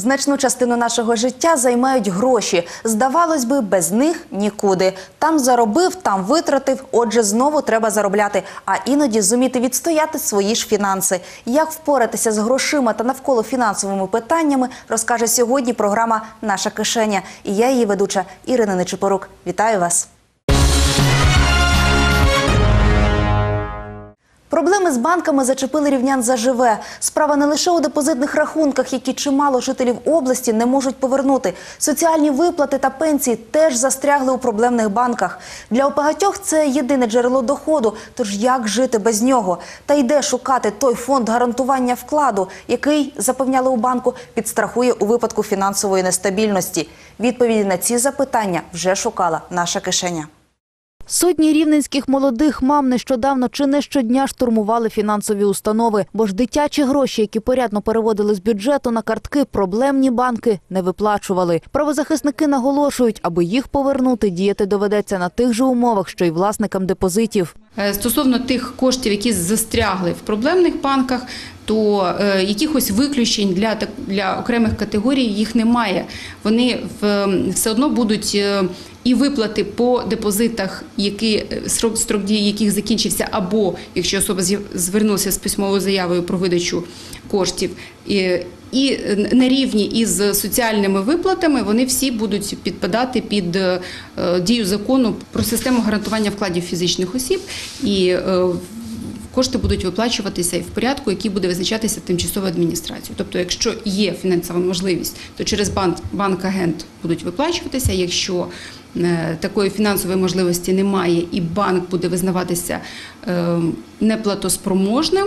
Значну частину нашого життя займають гроші. Здавалось би, без них нікуди. Там заробив, там витратив. Отже, знову треба заробляти. А іноді зуміти відстояти свої ж фінанси. Як впоратися з грошима та навколо фінансовими питаннями, розкаже сьогодні програма Наша кишеня. І я її ведуча Ірина Нечипорук. Вітаю вас. Проблеми з банками зачепили рівнян заживе. Справа не лише у депозитних рахунках, які чимало жителів області не можуть повернути. Соціальні виплати та пенсії теж застрягли у проблемних банках. Для багатьох це єдине джерело доходу. Тож як жити без нього? Та йде шукати той фонд гарантування вкладу, який запевняли у банку, підстрахує у випадку фінансової нестабільності. Відповіді на ці запитання вже шукала наша кишеня. Сотні рівненських молодих мам нещодавно чи не щодня штурмували фінансові установи, бо ж дитячі гроші, які порядно переводили з бюджету на картки, проблемні банки не виплачували. Правозахисники наголошують, аби їх повернути, діяти доведеться на тих же умовах, що й власникам депозитів. Е, Стосовно тих коштів, які застрягли в проблемних банках, то е, якихось виключень для для окремих категорій їх немає. Вони все одно будуть е, і виплати по депозитах, які срок строк дії яких закінчився, або якщо особа звернулася з письмовою заявою про видачу коштів. І, і на рівні із соціальними виплатами вони всі будуть підпадати під е, дію закону про систему гарантування вкладів фізичних осіб, і е, кошти будуть виплачуватися і в порядку, який буде визначатися тимчасовою адміністрацією. Тобто, якщо є фінансова можливість, то через банк банк-агент будуть виплачуватися. Якщо е, такої фінансової можливості немає, і банк буде визнаватися е, неплатоспроможним.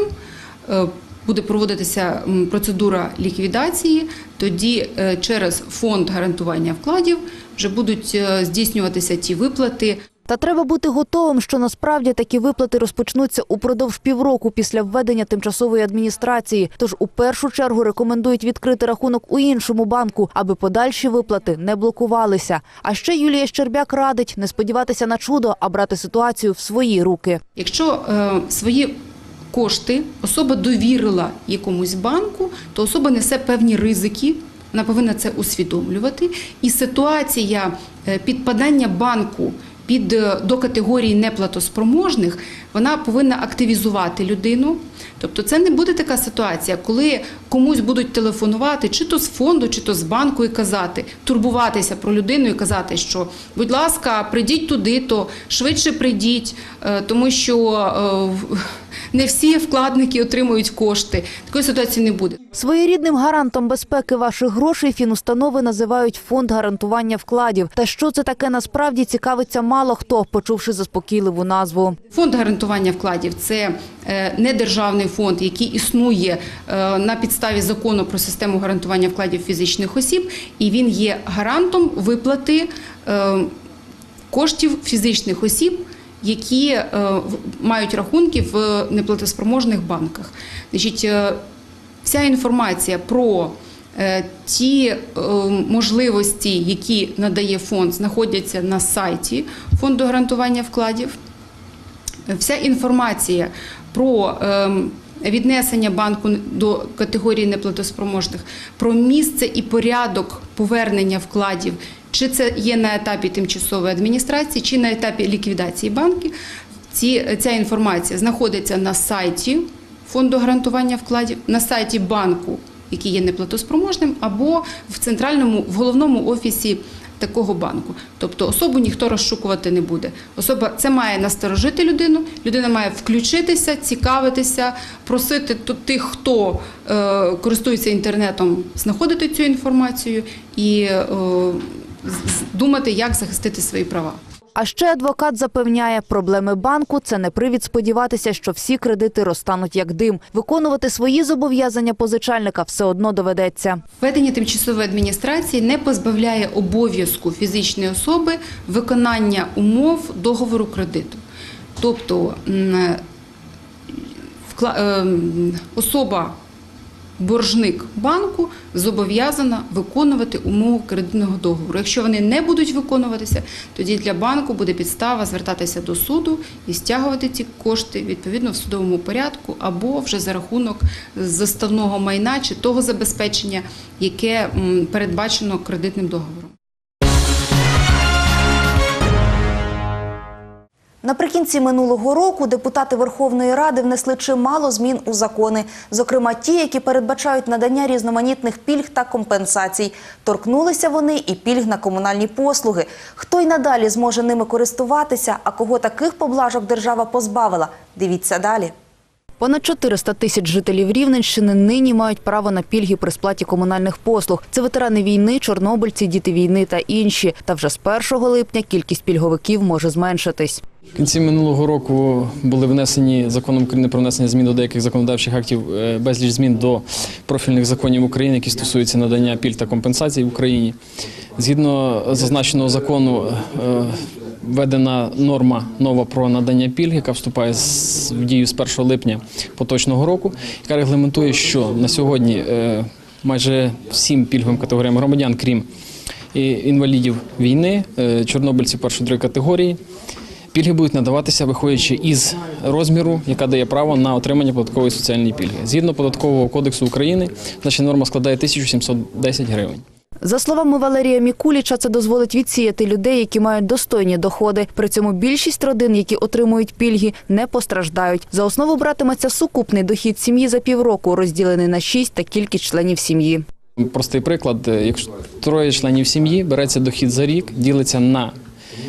Буде проводитися процедура ліквідації, тоді е, через фонд гарантування вкладів вже будуть е, здійснюватися ті виплати. Та треба бути готовим, що насправді такі виплати розпочнуться упродовж півроку після введення тимчасової адміністрації. Тож у першу чергу рекомендують відкрити рахунок у іншому банку, аби подальші виплати не блокувалися. А ще Юлія Щербяк радить не сподіватися на чудо, а брати ситуацію в свої руки. Якщо е, свої кошти особа довірила якомусь банку, то особа несе певні ризики. Вона повинна це усвідомлювати. І ситуація е, підпадання банку під е, до категорії неплатоспроможних, вона повинна активізувати людину. Тобто, це не буде така ситуація, коли комусь будуть телефонувати, чи то з фонду, чи то з банку, і казати, турбуватися про людину і казати, що, будь ласка, прийдіть туди, то швидше прийдіть, е, тому що не всі вкладники отримують кошти. Такої ситуації не буде. Своєрідним гарантом безпеки ваших грошей фінустанови називають фонд гарантування вкладів. Та що це таке насправді цікавиться мало хто, почувши заспокійливу назву. Фонд гарантування вкладів це е, недержавний фонд, який існує е, на підставі закону про систему гарантування вкладів фізичних осіб, і він є гарантом виплати е, коштів фізичних осіб. Які е, мають рахунки в неплатоспроможних банках, значить, е, вся інформація про е, ті можливості, які надає фонд, знаходяться на сайті фонду гарантування вкладів. Вся інформація про ем, віднесення банку до категорії неплатоспроможних, про місце і порядок повернення вкладів, чи це є на етапі тимчасової адміністрації, чи на етапі ліквідації банків. Ці, ця інформація знаходиться на сайті фонду гарантування вкладів, на сайті банку, який є неплатоспроможним, або в центральному в головному офісі такого банку. Тобто особу ніхто розшукувати не буде. Особа це має насторожити людину. Людина має включитися, цікавитися, просити тих, хто е, користується інтернетом, знаходити цю інформацію і е, думати, як захистити свої права. А ще адвокат запевняє, проблеми банку це не привід сподіватися, що всі кредити розтануть як дим. Виконувати свої зобов'язання позичальника все одно доведеться. Введення тимчасової адміністрації не позбавляє обов'язку фізичної особи виконання умов договору кредиту. Тобто м, ем, особа боржник банку зобов'язана виконувати умови кредитного договору. Якщо вони не будуть виконуватися, тоді для банку буде підстава звертатися до суду і стягувати ці кошти відповідно в судовому порядку або вже за рахунок заставного майна чи того забезпечення, яке передбачено кредитним договором. Наприкінці минулого року депутати Верховної Ради внесли чимало змін у закони, зокрема ті, які передбачають надання різноманітних пільг та компенсацій. Торкнулися вони і пільг на комунальні послуги. Хто й надалі зможе ними користуватися, а кого таких поблажок держава позбавила? Дивіться далі. Понад 400 тисяч жителів Рівненщини нині мають право на пільги при сплаті комунальних послуг. Це ветерани війни, чорнобильці, діти війни та інші. Та вже з 1 липня кількість пільговиків може зменшитись. В кінці минулого року були внесені законом України про внесення змін до деяких законодавчих актів е, безліч змін до профільних законів України, які стосуються надання пільг та компенсацій в Україні. Згідно зазначеного закону, е, введена норма нова про надання пільг, яка вступає в дію з 1 липня поточного року, яка регламентує, що на сьогодні е, майже всім пільговим категоріям громадян, крім інвалідів війни, чорнобильців першої другої категорії. Пільги будуть надаватися, виходячи із розміру, яка дає право на отримання податкової соціальної пільги. Згідно податкового кодексу України, значна норма складає 1710 гривень. За словами Валерія Мікуліча, це дозволить відсіяти людей, які мають достойні доходи. При цьому більшість родин, які отримують пільги, не постраждають. За основу братиметься сукупний дохід сім'ї за півроку, розділений на шість та кількість членів сім'ї. Простий приклад: якщо троє членів сім'ї, береться дохід за рік, ділиться на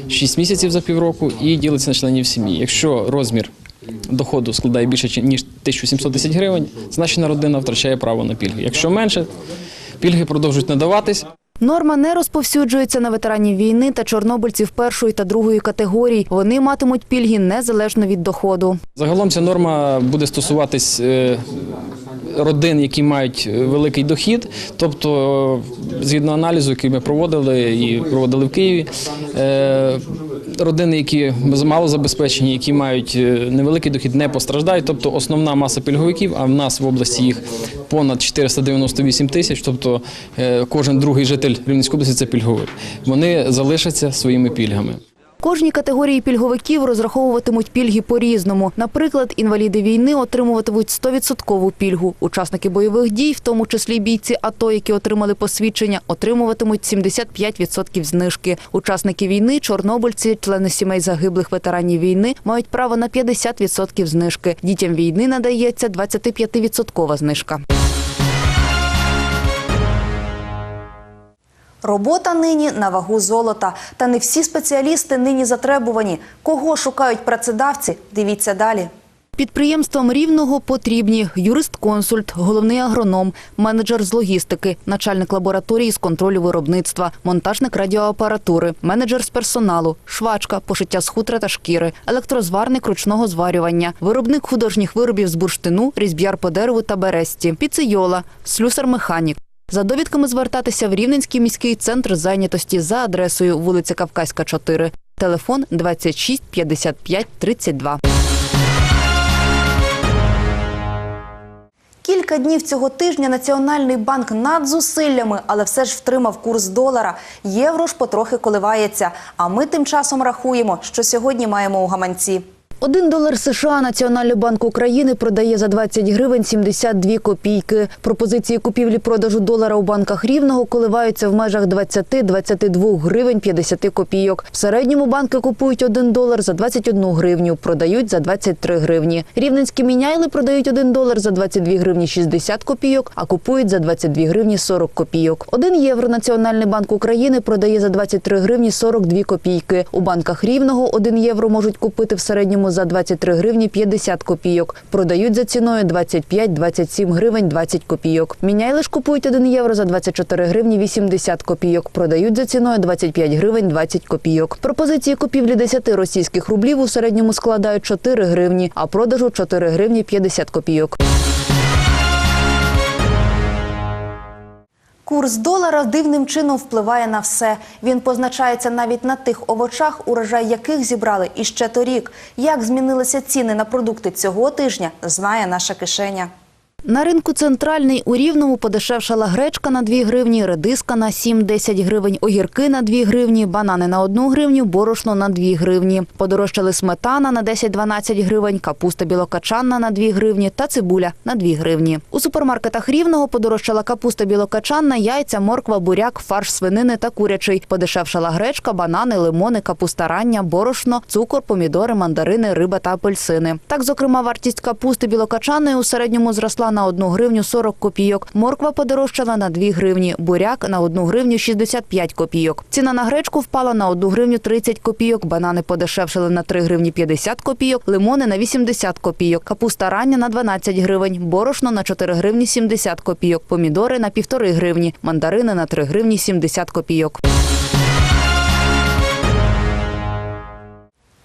6 місяців за півроку і ділиться на членів сім'ї. Якщо розмір доходу складає більше ніж 1710 гривень, значена родина втрачає право на пільги. Якщо менше, пільги продовжують надаватись. Норма не розповсюджується на ветеранів війни та чорнобильців першої та другої категорій. Вони матимуть пільги незалежно від доходу. Загалом ця норма буде стосуватись е, родин, які мають е, великий дохід. Тобто, згідно аналізу, який ми проводили і проводили в Києві, е, родини, які мало забезпечені, які мають невеликий дохід, не постраждають. Тобто основна маса пільговиків, а в нас в області їх понад 498 тисяч, тобто кожен другий житель Рівненської області це пільговик. Вони залишаться своїми пільгами. Кожній категорії пільговиків розраховуватимуть пільги по-різному. Наприклад, інваліди війни отримуватимуть 100% пільгу. Учасники бойових дій, в тому числі бійці АТО, які отримали посвідчення, отримуватимуть 75% знижки. Учасники війни, чорнобильці, члени сімей загиблих ветеранів війни мають право на 50% знижки. Дітям війни надається 25% знижка. Робота нині на вагу золота. Та не всі спеціалісти нині затребувані. Кого шукають працедавці? Дивіться далі. Підприємствам рівного потрібні юрист-консульт, головний агроном, менеджер з логістики, начальник лабораторії з контролю виробництва, монтажник радіоапаратури, менеджер з персоналу, швачка, пошиття з хутра та шкіри, електрозварник ручного зварювання, виробник художніх виробів з бурштину, різьб'яр по дереву та бересті, піцейола, слюсар-механік. За довідками звертатися в Рівненський міський центр зайнятості за адресою вулиця Кавказька, 4. Телефон 26 55 32. Кілька днів цього тижня Національний банк над зусиллями, але все ж втримав курс долара. Євро ж потрохи коливається. А ми тим часом рахуємо, що сьогодні маємо у гаманці. Один долар США Національний банк України продає за 20 гривень 72 копійки. Пропозиції купівлі-продажу долара у банках Рівного коливаються в межах 20-22 гривень 50 копійок. В середньому банки купують 1 долар за 21 гривню, продають за 23 гривні. Рівненські міняйли продають 1 долар за 22 гривні 60 копійок, а купують за 22 гривні 40 копійок. 1 євро Національний банк України продає за 23 гривні 42 копійки. У банках Рівного 1 євро можуть купити в середньому за 23 гривні 50 копійок. Продають за ціною 25-27 гривень 20 копійок. Міняй лиш купують 1 євро за 24 гривні 80 копійок. Продають за ціною 25 гривень 20 копійок. Пропозиції купівлі 10 російських рублів у середньому складають 4 гривні, а продажу 4 гривні 50 копійок. Курс долара дивним чином впливає на все. Він позначається навіть на тих овочах, урожай яких зібрали іще торік. Як змінилися ціни на продукти цього тижня, знає наша кишеня. На ринку центральний у Рівному подешевшала гречка на 2 гривні, редиска на 7-10 гривень, огірки на 2 гривні, банани на 1 гривню, борошно на 2 гривні. Подорожчали сметана на 10-12 гривень, капуста білокачанна на 2 гривні та цибуля на 2 гривні. У супермаркетах Рівного подорожчала капуста білокачанна, яйця, морква, буряк, фарш свинини та курячий. Подешевшала гречка, банани, лимони, капуста рання, борошно, цукор, помідори, мандарини, риба та апельсини. Так, зокрема, вартість капусти білокачаної у середньому зросла на 1 гривню 40 копійок. Морква подорожчала на 2 гривні, буряк на 1 гривню 65 копійок. Ціна на гречку впала на 1 гривню 30 копійок, банани подешевшили на 3 гривні 50 копійок, лимони на 80 копійок, капуста рання на 12 гривень, борошно на 4 гривні 70 копійок, помідори на 1,5 гривні, мандарини на 3 гривні 70 копійок.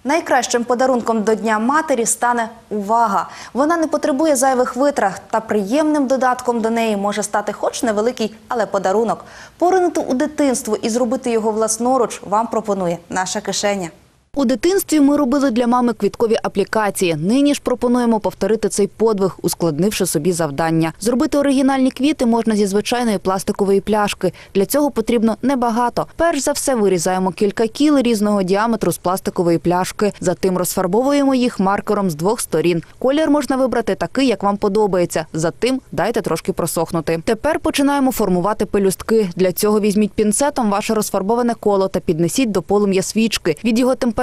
Найкращим подарунком до Дня матері стане увага. Вона не потребує зайвих витрат, та приємним додатком до неї може стати хоч невеликий, але подарунок. Поринути у дитинство і зробити його власноруч вам пропонує наша кишеня. У дитинстві ми робили для мами квіткові аплікації. Нині ж пропонуємо повторити цей подвиг, ускладнивши собі завдання. Зробити оригінальні квіти можна зі звичайної пластикової пляшки. Для цього потрібно небагато. Перш за все вирізаємо кілька кіл різного діаметру з пластикової пляшки. Затим розфарбовуємо їх маркером з двох сторін. Колір можна вибрати такий, як вам подобається. Затим дайте трошки просохнути. Тепер починаємо формувати пелюстки. Для цього візьміть пінцетом ваше розфарбоване коло та піднесіть до полум'я свічки. Від його температури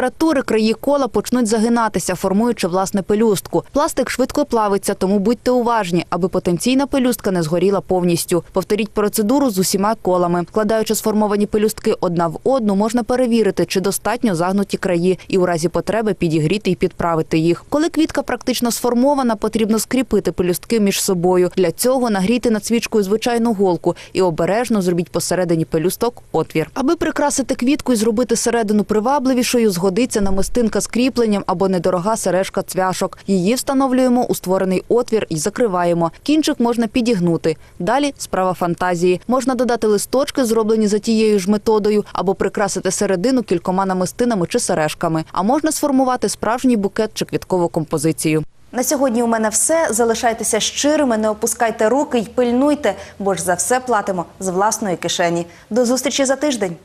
краї кола почнуть загинатися, формуючи власне пелюстку. Пластик швидко плавиться, тому будьте уважні, аби потенційна пелюстка не згоріла повністю. Повторіть процедуру з усіма колами. Вкладаючи сформовані пелюстки одна в одну, можна перевірити, чи достатньо загнуті краї, і у разі потреби підігріти і підправити їх. Коли квітка практично сформована, потрібно скріпити пелюстки між собою. Для цього нагрійте над свічкою звичайну голку і обережно зробіть посередині пелюсток отвір. Аби прикрасити квітку і зробити середину привабливішою, згодиться намистинка з кріпленням або недорога сережка цвяшок. Її встановлюємо у створений отвір і закриваємо. Кінчик можна підігнути. Далі справа фантазії. Можна додати листочки, зроблені за тією ж методою, або прикрасити середину кількома намистинами чи сережками. А можна сформувати справжній букет чи квіткову композицію. На сьогодні у мене все. Залишайтеся щирими, не опускайте руки й пильнуйте, бо ж за все платимо з власної кишені. До зустрічі за тиждень.